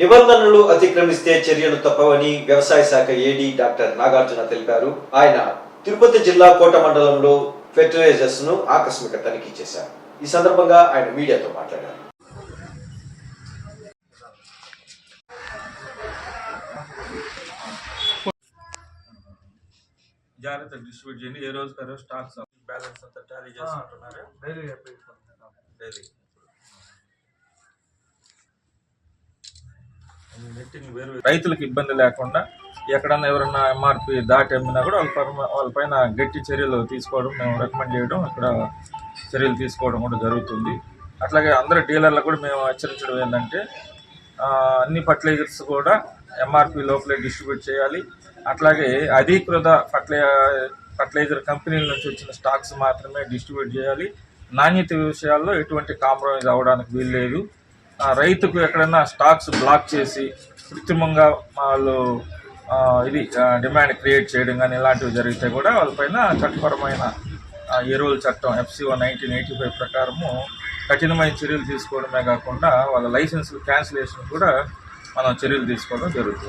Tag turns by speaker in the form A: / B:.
A: నిబంధనలు అతిక్రమిస్తే చర్యలు తప్పవని వ్యవసాయ శాఖ ఏడీ డాక్టర్ నాగార్జున తెలిపారు. ఆయన తిరుపతి జిల్లా కోట మండలంలో ఫెర్టిలైజర్స్ను ఆకస్మిక తనిఖీ చేశారు. ఈ సందర్భంగా ఆయన మీడియాతో మాట్లాడారు.
B: జాగ్రత్త డిస్ట్రిబ్యూట్ చేయండి. ఏ రోజు కరో స్టాక్స్ బ్యాలెన్స్ అంతా టాలీ చేసుకుంటున్నారు
C: డైలీ
B: డైలీ. సెట్టింగ్ వేరు రైతులకు ఇబ్బంది లేకుండా ఎక్కడన్నా ఎవరన్నా ఎంఆర్పి దాటి అమ్మినా కూడా వాళ్ళ పైన వాళ్ళ పైన గట్టి చర్యలు తీసుకోవడం మేము రికమెండ్ చేయడం ఇక్కడ చర్యలు తీసుకోవడం కూడా జరుగుతుంది. అట్లాగే అందరు డీలర్లకు కూడా మేము హెచ్చరించడం ఏంటంటే అన్ని ఫర్టిలైజర్స్ కూడా ఎంఆర్పి లోపలే డిస్ట్రిబ్యూట్ చేయాలి. అట్లాగే అధీకృత ఫర్టిలై ఫర్టిలైజర్ కంపెనీల నుంచి వచ్చిన స్టాక్స్ మాత్రమే డిస్ట్రిబ్యూట్ చేయాలి. నాణ్యత విషయాల్లో ఎటువంటి కాంప్రమైజ్ అవ్వడానికి వీల్లేదు. లేదు రైతుకు ఎక్కడైనా స్టాక్స్ బ్లాక్ చేసి కృత్రిమంగా వాళ్ళు ఇది డిమాండ్ క్రియేట్ చేయడం కానీ ఇలాంటివి జరిగితే కూడా వాళ్ళపైన చట్టపరమైన ఎరువుల చట్టం ఎఫ్సిఓ నైన్టీన్ ఎయిటీ ఫైవ్ ప్రకారము కఠినమైన చర్యలు తీసుకోవడమే కాకుండా వాళ్ళ లైసెన్సులు క్యాన్సిలేషన్ కూడా మనం చర్యలు తీసుకోవడం జరుగుతుంది.